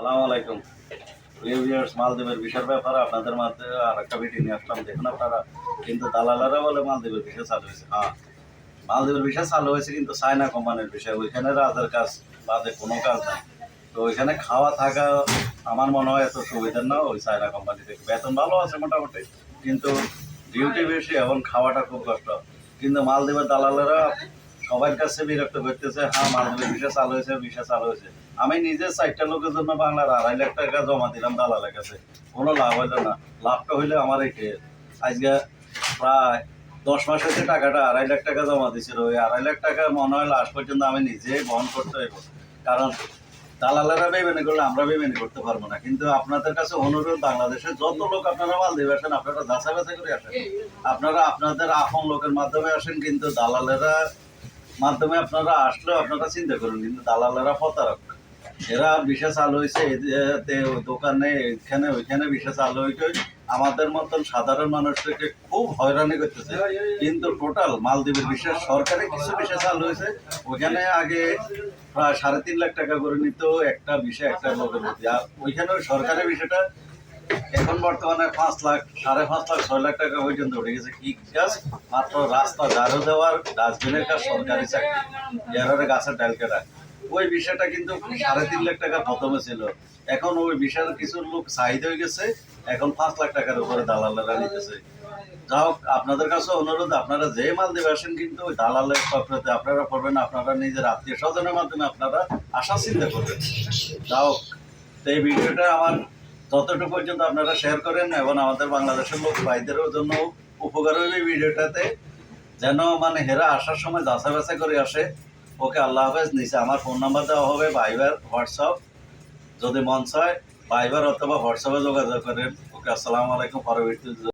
সালাম আলাইকুম। প্রিয় ভিউয়ার্স মালদ্বীপের বিষয়ের ব্যাপারে আপনাদের মাঝে আর একটা ভিডিও নিয়ে আসলাম। দেখুন আপনারা কিন্তু দালালারা বলে মালদ্বীপের বিষয় চালু হয়েছে। হ্যাঁ মালদ্বীপের বিষয় চালু হয়েছে কিন্তু চায়না কোম্পানির বিষয়। ওইখানে রাজার কাজ বাদে কোনো কাজ নাই। তো ওইখানে খাওয়া থাকা আমার মনে হয় এত সুবিধার না ওই চায়না কোম্পানি থেকে। বেতন ভালো আছে মোটামুটি, কিন্তু ডিউটি বেশি এবং খাওয়াটা খুব কষ্ট। কিন্তু মালদ্বীপের দালালেরা সবার কাছে বিরক্ত করতেছে হ্যাঁ মালদ্বীপের বিষয় চালু হয়েছে বিষয় চালু হয়েছে। আমি নিজে চারটা লোকের জন্য বাংলার আড়াই লাখ টাকা জমা দিলাম দালালের কাছে। কোনো লাভ হইল না। লাভটা হইলে আমার একে আজকে প্রায় দশ মাস হয়েছে টাকাটা আড়াই লাখ টাকা জমা দিছিল। ওই আড়াই লাখ টাকা মনে হয় লাস্ট পর্যন্ত আমি নিজে বহন করতে হইব। কারণ দালালেরা বেমেনি করলে আমরা বেমেনি করতে পারব না। কিন্তু আপনাদের কাছে অনুরোধ, বাংলাদেশের যত লোক আপনারা মাল দিয়ে আসেন, আপনারা যাচাই বাছাই করে আসেন। আপনারা আপনাদের আপন লোকের মাধ্যমে আসেন, কিন্তু দালালেরা মাধ্যমে আপনারা আসলেও আপনারা চিন্তা করুন, কিন্তু দালালেরা প্রতারক। এরা বিশেষ চালু হয়েছে দোকানে এখানে ওইখানে বিশেষ চালু হয়েছে আমাদের মতন সাধারণ মানুষকে খুব হয়রানি করতেছে। কিন্তু টোটাল মালদ্বীপের বিশেষ সরকারি কিছু বিশেষ চালু হয়েছে ওইখানে আগে প্রায় সাড়ে তিন লাখ টাকা করে নিত একটা বিষয়, একটা লোকের প্রতি। আর ওইখানে ওই সরকারি বিষয়টা এখন বর্তমানে পাঁচ লাখ, সাড়ে পাঁচ লাখ, ছয় লাখ টাকা পর্যন্ত উঠে গেছে। কি মাত্র রাস্তা ঝাড়ু দেওয়ার ডাস্টবিনের কাজ, সরকারি চাকরি। গাছের ডাল ওই বিষয়টা কিন্তু সাড়ে তিন লাখ টাকা প্রথমে ছিল। এখন ওই বিষয়ের কিছু লোক হয়ে গেছে। এখন পাঁচ লাখ টাকার উপরে দালালেরা নিতেছে। যা হোক, আপনাদের কাছে অনুরোধ, আপনারা যে মাল দেবে আসেন, কিন্তু ওই দালালের আপনারা করবেন আপনারা নিজের আত্মীয় স্বজনের মাধ্যমে আপনারা আশা চিন্তা করবেন। যা হোক, এই ভিডিওটা আমার যতটুকু পর্যন্ত আপনারা শেয়ার করেন এবং আমাদের বাংলাদেশের লোক ভাইদেরও জন্য উপকার এই ভিডিওটাতে। যেন মানে হেরা আসার সময় যাচা বাছাই করে আসে। ওকে আল্লাহ হাফেজ, নিচে আমার ফোন নাম্বার দেওয়া হবে, ভাইবার, হোয়াটসঅ্যাপ। যদি মঞ্চ হয় ভাইবার অথবা হোয়াটসঅ্যাপে যোগাযোগ করেন। ওকে, আসসালামু আলাইকুম, পরবর্তী